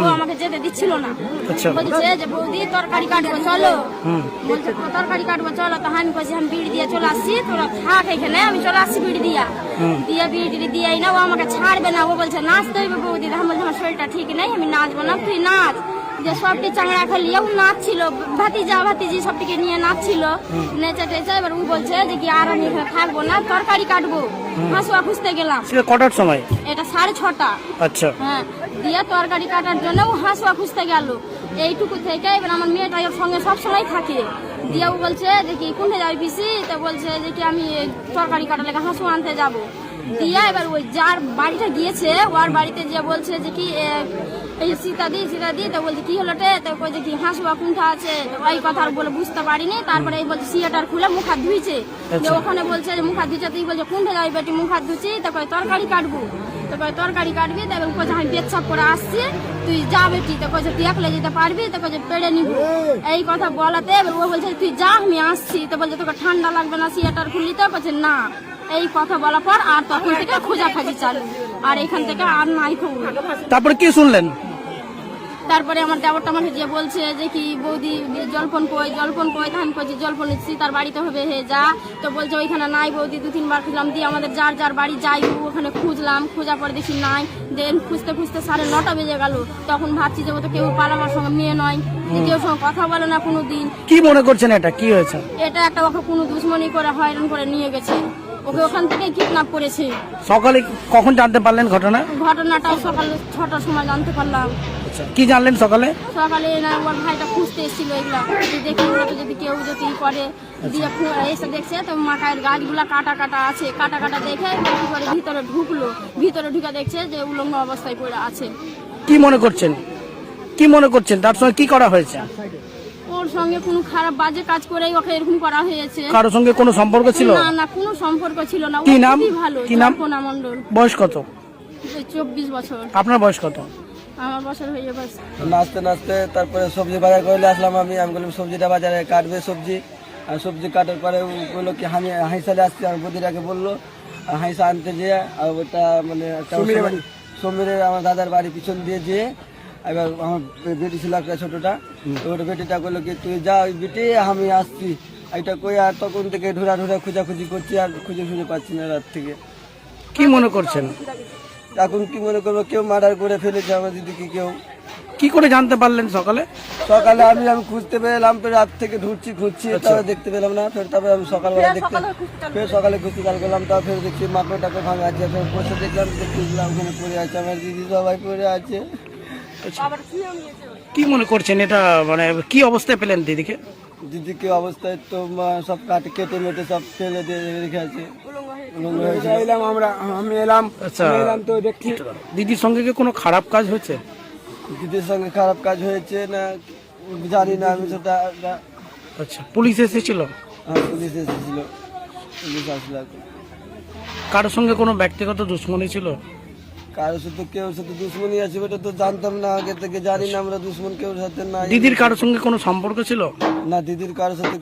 ও আমাকে যেতে দিচ্ছিল না। আচ্ছা। বলছে যে বৌদি তরকারি কাটবো চলো। বলছে তরকারি কাটবো চলো। তো আমি কইছি আমি বিড়ি দিয়ে চলে আসছি তোরা থাক এখানে আমি চলে আসছি বিড়ি দিয়া। দিয়ে বিড়ি দিয়েই না ও আমাকে ছাড়বে না। ও বলছে নাচতে হইবে বৌদি। আমি বলছি আমার শরীরটা ঠিক নেই আমি নাচবো না। তুই নাচ। যে সবটি চাংড়া খালি ও নাচছিল ভাতিজা ভাতিজি সবটিকে নিয়ে নাচছিল। নেচে টেচে এবার ও বলছে যে কি আর আমি এখানে থাকব না তরকারি কাটবো। হাঁসুয়া খুঁজতে গেলাম। সেটা কটার সময়? এটা সাড়ে ছটা। আচ্ছা। হ্যাঁ দিয়ে তরকারি কাটার জন্য ও হাঁসুয়া খুঁজতে গেল। এইটুকু থেকে এবার আমার মেয়েটা ওর সঙ্গে সবসময় থাকে। দিয়ে ও বলছে যে কি কোনটা যাবি পিসি? তো বলছে যে কি আমি তরকারি কাটার লেগে হাঁসুয়া আনতে যাব। দিয়ে এবার ওই যার বাড়িটা গিয়েছে ওর বাড়িতে যে বলছে যে কি এই সীতাদি সীতাদি তো বলছে কি হলো রে? তো কই যে কি হাঁসুয়া কোনটা আছে। এই কথা আর বলে বুঝতে পারিনি। তারপরে এই বলছে সিয়াটার খুলে মুখ হাত ধুইছে। যে ওখানে বলছে যে মুখ হাত ধুইছে। তুই বলছে কোনটা যাবি বেটি মুখ হাত ধুচ্ছি তো কই তরকারি কাটবো। তো কই তরকারি কাটবি? তো কইছে আমি পেচ্ছাপ করে আসছি। তুই যা বেটি। তো কইছে তুই একলে যেতে পারবি? তো কইছে পেড়ে নিব। এই কথা বলাতে এবার ও বলছে তুই যা আমি আসছি। তো বলছে তোকে ঠান্ডা লাগবে না সিয়াটার খুললি তো? বলছে না। এই কথা বলার পর আর তখন থেকে খোঁজাখাজি চালু। আর এখান থেকে আর নাই খবর। তারপরে কি শুনলেন? তারপরে আমার দেবরটা আমাকে যে বলছে যে কি বৌদি জলপন কই জলপন কই ধান কইছে জলপন নিচ্ছি তার বাড়িতে হবে হে যা। তো বলছে ওইখানে নাই বৌদি দু তিনবার খুঁজলাম দিয়ে আমাদের যার যার বাড়ি যাই ওখানে খুঁজলাম খোঁজার পরে দেখি নাই। দেন খুঁজতে খুঁজতে সাড়ে নটা বেজে গেল তখন ভাবছি যে ও তো কেউ পালামার সঙ্গে মেয়ে নয় কেউ সঙ্গে কথা বলে না কোনো দিন। কি মনে করছেন এটা? কি হয়েছে? এটা একটা ওকে কোনো দুশ্মনী করে হয়রান করে নিয়ে গেছে। ওকে ওখান থেকে কিডন্যাপ করেছে। সকালে কখন জানতে পারলেন ঘটনা? ঘটনাটা সকাল ছটার সময় জানতে পারলাম। আচ্ছা কি জানলেন সকালে? সকালে না ওর ভাইটা খুঁজতে এসেছিল এগুলা। দেখি ওরা তো যদি কেউ যদি করে দিয়ে এসে দেখছে তো মাথায় গাছগুলা কাটা কাটা আছে। কাটা কাটা দেখে কি করে ভিতরে ঢুকলো। ভিতরে ঢুকে দেখছে যে উলঙ্গ অবস্থায় পড়ে আছে। কি মনে করছেন? কি মনে করছেন? তার সঙ্গে কি করা হয়েছে? সঙ্গে কোনো খারাপ বাজে কাজ করেই ওকে এরকম করা হয়েছে। কারোর সঙ্গে কোনো সম্পর্ক ছিল? না না কোনো সম্পর্ক ছিল না। কি নাম? ভালো কি নাম? জল্পনা মণ্ডল। বয়স কত? চব্বিশ বছর। আপনার বয়স কত? আমার বছর হয়ে গেছে। নাচতে নাচতে তারপরে সবজি বাজার করলে আসলাম আমি। আমি বললাম সবজিটা বাজারে কাটবে সবজি। আর সবজি কাটার পরে ও বলল কি আমি হাইসালে আসছি। আমার বদিরাকে বলল আর হাইসা আনতে যেয়ে আর ওটা মানে সমীরের আমার দাদার বাড়ি পিছন দিয়ে যেয়ে এবার আমার বেটি ছিল একটা ছোটটা তো ওটা বেটিটা বলল কি তুই যা ওই বেটি আমি আসছি। এটা কই আর তখন থেকে ঢুরা ঢুরা খোঁজাখুঁজি করছি আর খুঁজে খুঁজে পাচ্ছি না রাত থেকে। কি মনে করছেন? এখন কি মনে করব কেউ মার্ডার করে ফেলেছে আমার দিদিকে কেউ। কি করে জানতে পারলেন সকালে? সকালে আমি আমি খুঁজতে পেলাম তো রাত থেকে ঢুকছি খুঁজছি তারপরে দেখতে পেলাম না ফের তারপরে আমি সকালবেলা দেখতে ফের সকালে খুঁজতে চাল করলাম তারপর ফের দেখছি মাকড় টাকড় ভাঙা আছে ফের বসে দেখলাম দেখলাম ওখানে পড়ে আছে আমার দিদি সবাই পড়ে আছে। কি মনে করছেন এটা মানে কি অবস্থায় পেলেন দিদিকে? দিদিকে অবস্থায় তো সব কাটে কেটে মেটে সব ফেলে দিয়ে রেখে আছে। এলাম আমরা আমি এলাম আচ্ছা। এলাম তো দেখছি। দিদির সঙ্গে কি কোনো খারাপ কাজ হয়েছে? দিদির সঙ্গে খারাপ কাজ হয়েছে না জানি না আমি সেটা আচ্ছা পুলিশ এসেছিল? আমার পুলিশ এসেছিল। পুলিশ আসলো। কারোর সঙ্গে কোনো ব্যক্তিগত দুশ্মনী ছিল? কারোর সাথে কেউ সাথে দুশ্মনী আছে ওটা তো জানতাম না আগে থেকে জানি না আমরা দুশ্মন কেউ সাথে না দিদির কারোর সঙ্গে কোনো সম্পর্ক ছিল? না দিদির কারোর সাথে